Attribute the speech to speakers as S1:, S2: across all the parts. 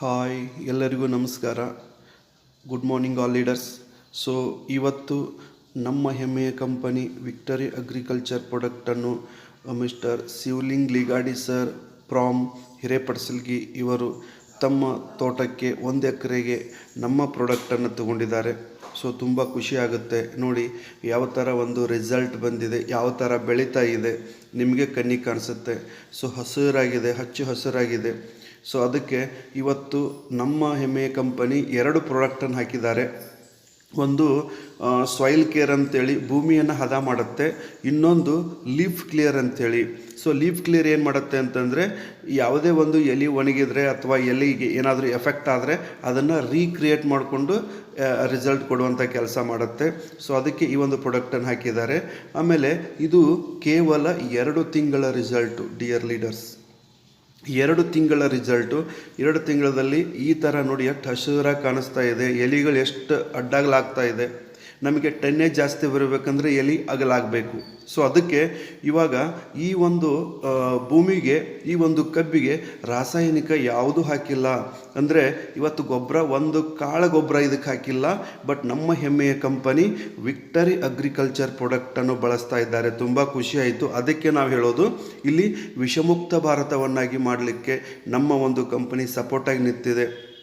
S1: Hi ಎಲ್ಲರಿಗೂ ನಮಸ್ಕಾರ. Good morning all leaders so ಇವತ್ತು ನಮ್ಮ ಹೆಮ್ಮೆಯ ಕಂಪನಿ ವಿಕ್ಟರಿ ಅಗ್ರಿಕಲ್ಚರ್ ಪ್ರಾಡಕ್ಟನ್ನು mister Shivaling Ligadi sir from Hirepadsalgi ಇವರು ತಮ್ಮ ತೋಟಕ್ಕೆ ಒಂದು ಎಕರೆಗೆ ನಮ್ಮ ಪ್ರಾಡಕ್ಟನ್ನು ತಗೊಂಡಿದ್ದಾರೆ. ಸೊ ತುಂಬ ಖುಷಿ ಆಗುತ್ತೆ. ನೋಡಿ, ಯಾವ ಥರ ಒಂದು ರಿಸಲ್ಟ್ ಬಂದಿದೆ, ಯಾವ ಥರ ಬೆಳೀತಾ ಇದೆ, ನಿಮಗೆ ಕಣ್ಣಿಗೆ ಕಾಣಿಸುತ್ತೆ. ಸೊ ಹಸಿರಾಗಿದೆ, ಹಚ್ಚು ಹಸಿರಾಗಿದೆ. ಸೊ ಅದಕ್ಕೆ ಇವತ್ತು ನಮ್ಮ ಹೆಮ್ಮೆಯ ಕಂಪನಿ ಎರಡು ಪ್ರಾಡಕ್ಟನ್ನು ಹಾಕಿದ್ದಾರೆ. ಒಂದು ಸಾಯಿಲ್ ಕೇರ್ ಅಂತೇಳಿ ಭೂಮಿಯನ್ನು ಹದ ಮಾಡುತ್ತೆ. ಇನ್ನೊಂದು ಲೀಫ್ ಕ್ಲಿಯರ್ ಅಂತೇಳಿ. ಸೊ ಲೀಫ್ ಕ್ಲಿಯರ್ ಏನು ಮಾಡುತ್ತೆ ಅಂತಂದರೆ, ಯಾವುದೇ ಒಂದು ಎಲೆ ಒಣಗಿದರೆ ಅಥವಾ ಎಲೆಗೆ ಏನಾದರೂ ಎಫೆಕ್ಟ್ ಆದರೆ ಅದನ್ನು ರೀಕ್ರಿಯೇಟ್ ಮಾಡಿಕೊಂಡು ರಿಸಲ್ಟ್ ಕೊಡುವಂಥ ಕೆಲಸ ಮಾಡುತ್ತೆ. ಸೊ ಅದಕ್ಕೆ ಈ ಒಂದು ಪ್ರೊಡಕ್ಟನ್ನು ಹಾಕಿದ್ದಾರೆ. ಆಮೇಲೆ ಇದು ಕೇವಲ ಎರಡು ತಿಂಗಳ ರಿಸಲ್ಟು ಡಿಯರ್ ಲೀಡರ್ಸ್ ಎರಡು ತಿಂಗಳ ರಿಸಲ್ಟು ಎರಡು ತಿಂಗಳಲ್ಲಿ ಈ ಥರ ನೋಡಿ ಎಷ್ಟು ಹಸಿರಾಗಿ ಕಾಣಿಸ್ತಾ ಇದೆ, ಎಲೆಗಳು ಎಷ್ಟು ಅಡ್ಡಾಗ್ಲಾಗ್ತಾ ಇದೆ. ನಮಗೆ ಟನ್ನೇಜ್ ಜಾಸ್ತಿ ಬರಬೇಕಂದ್ರೆ ಎಲೆ ಅಗಲಾಗಬೇಕು. ಸೊ ಅದಕ್ಕೆ ಇವಾಗ ಈ ಒಂದು ಭೂಮಿಗೆ, ಈ ಒಂದು ಕಬ್ಬಿಗೆ ರಾಸಾಯನಿಕ ಯಾವುದೂ ಹಾಕಿಲ್ಲ. ಅಂದರೆ ಇವತ್ತು ಗೊಬ್ಬರ ಒಂದು ಕಾಳ ಗೊಬ್ಬರ ಇದಕ್ಕೆ ಹಾಕಿಲ್ಲ. ಬಟ್ ನಮ್ಮ ಹೆಮ್ಮೆಯ ಕಂಪನಿ ವಿಕ್ಟರಿ ಅಗ್ರಿಕಲ್ಚರ್ ಪ್ರಾಡಕ್ಟನ್ನು ಬಳಸ್ತಾ ಇದ್ದಾರೆ. ತುಂಬ ಖುಷಿಯಾಯಿತು ಅದಕ್ಕೆ ನಾವು ಹೇಳೋದು, ಇಲ್ಲಿ ವಿಷಮುಕ್ತ ಭಾರತವನ್ನಾಗಿ ಮಾಡಲಿಕ್ಕೆ ನಮ್ಮ ಒಂದು ಕಂಪನಿ ಸಪೋರ್ಟಾಗಿ ನಿಂತಿದೆ.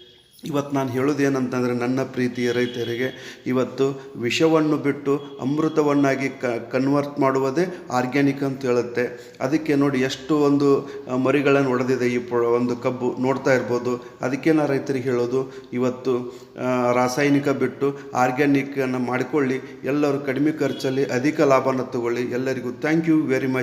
S1: ಇವತ್ತು ನಾನು ಹೇಳೋದೇನಂತಂದರೆ ನನ್ನ ಪ್ರೀತಿಯ ರೈತರಿಗೆ ಇವತ್ತು ವಿಷವನ್ನು ಬಿಟ್ಟು ಅಮೃತವನ್ನಾಗಿ ಕನ್ವರ್ಟ್ ಮಾಡುವುದೇ ಆರ್ಗ್ಯಾನಿಕ್ ಅಂತ ಹೇಳುತ್ತೆ. ಅದಕ್ಕೆ ನೋಡಿ ಎಷ್ಟು ಒಂದು ಮರಿಗಳನ್ನು ಒಡೆದಿದೆ ಈ ಒಂದು ಕಬ್ಬು. ನೋಡ್ತಾ ಇರ್ಬೋದು. ಅದಕ್ಕೆ ನಾ ರೈತರಿಗೆ ಹೇಳೋದು? ಇವತ್ತು ರಾಸಾಯನಿಕ ಬಿಟ್ಟು ಆರ್ಗ್ಯಾನಿಕ್ಕನ್ನು ಮಾಡಿಕೊಳ್ಳಿ. ಎಲ್ಲರೂ ಕಡಿಮೆ ಖರ್ಚಲ್ಲಿ ಅಧಿಕ ಲಾಭನ ತಗೊಳ್ಳಿ. ಎಲ್ಲರಿಗೂ ಥ್ಯಾಂಕ್ ಯು ವೆರಿ ಮಚ್